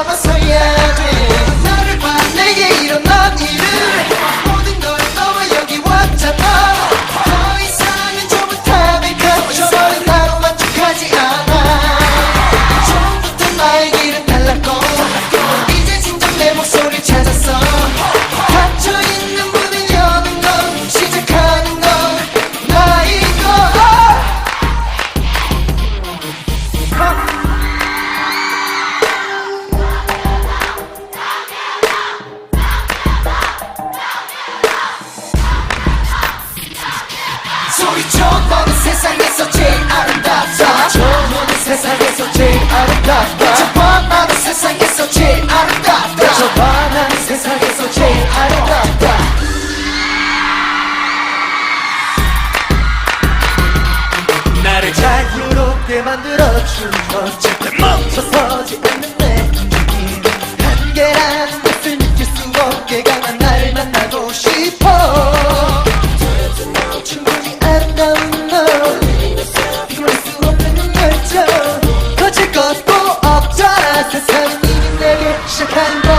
estava sonhando. 세상에서 제일 아름답다. 저눈이 세상에서 제일 아름답다. 저 밤하늘 세상에서 제일 아름답다. 저 밤하늘 세상에서 제일 아름답다. 나를 자유롭게 만들어준 것. 절대 멈춰서 是看到。